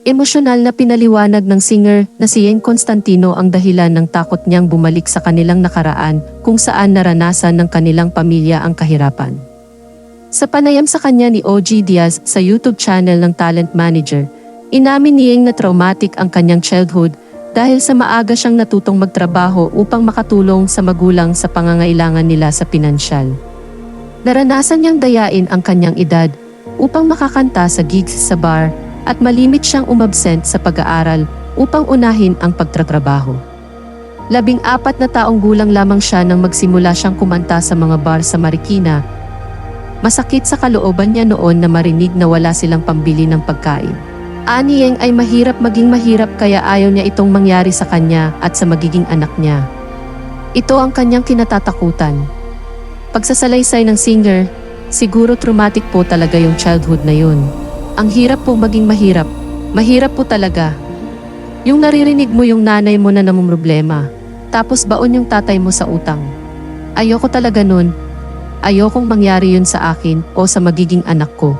Emosyonal na pinaliwanag ng singer na si Yen Constantino ang dahilan ng takot niyang bumalik sa kanilang nakaraan kung saan naranasan ng kanilang pamilya ang kahirapan. Sa panayam sa kanya ni OG Diaz sa YouTube channel ng Talent Manager, inamin ni Yeng na traumatic ang kanyang childhood dahil sa maaga siyang natutong magtrabaho upang makatulong sa magulang sa pangangailangan nila sa pinansyal. Naranasan niyang dayain ang kanyang edad upang makakanta sa gigs sa bar at malimit siyang umabsent sa pag-aaral upang unahin ang pagtatrabaho. Labing apat na taong gulang lamang siya nang magsimula siyang kumanta sa mga bar sa Marikina. Masakit sa kalooban niya noon na marinig na wala silang pambili ng pagkain. Ani Yeng ay mahirap maging mahirap kaya ayaw niya itong mangyari sa kanya at sa magiging anak niya. Ito ang kanyang kinatatakutan. Pagsasalaysay ng singer, siguro traumatic po talaga yung childhood na yun. Ang hirap po maging mahirap. Mahirap po talaga. Yung naririnig mo yung nanay mo na namumroblema, tapos baon yung tatay mo sa utang. Ayoko talaga nun. Ayokong mangyari yun sa akin o sa magiging anak ko.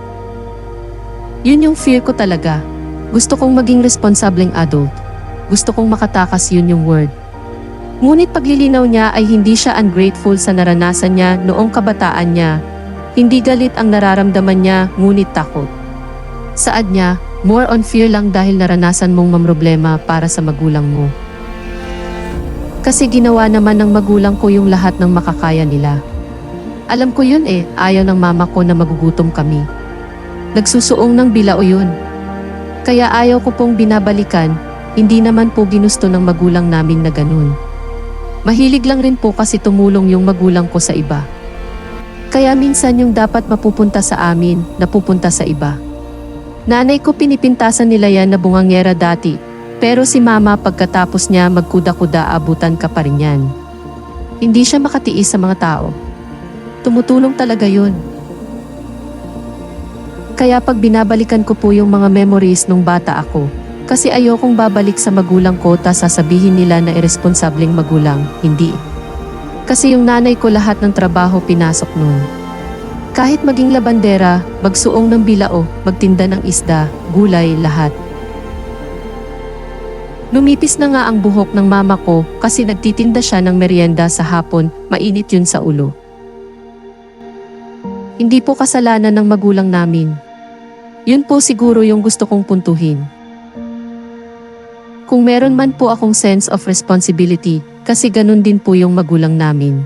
Yun yung fear ko talaga. Gusto kong maging responsableng adult. Gusto kong makatakas yun yung word. Ngunit paglilinaw niya ay hindi siya ungrateful sa naranasan niya noong kabataan niya. Hindi galit ang nararamdaman niya, ngunit takot. Saad niya, more on fear lang dahil naranasan mong mamroblema para sa magulang mo. Kasi ginawa naman ng magulang ko yung lahat ng makakaya nila. Alam ko yun eh, ayaw ng mama ko na magugutom kami. Nagsusuong ng bilao yun. Kaya ayaw ko pong binabalikan, hindi naman po ginusto ng magulang namin na ganun. Mahilig lang rin po kasi tumulong yung magulang ko sa iba. Kaya minsan yung dapat mapupunta sa amin, napupunta sa iba. Nanay ko pinipintasan nila yan na bungangera dati, pero si mama pagkatapos niya magkuda-kuda abutan ka pa rin yan. Hindi siya makatiis sa mga tao. Tumutulong talaga yun. Kaya pag binabalikan ko po yung mga memories nung bata ako, kasi ayokong babalik sa magulang ko ta sasabihin nila na irresponsableng magulang, hindi. Kasi yung nanay ko lahat ng trabaho pinasok noon. Kahit maging labandera, magsuong ng bilao, magtinda ng isda, gulay, lahat. Lumipis na nga ang buhok ng mama ko kasi nagtitinda siya ng merienda sa hapon, mainit yun sa ulo. Hindi po kasalanan ng magulang namin. Yun po siguro yung gusto kong puntuhin. Kung meron man po akong sense of responsibility, kasi ganun din po yung magulang namin.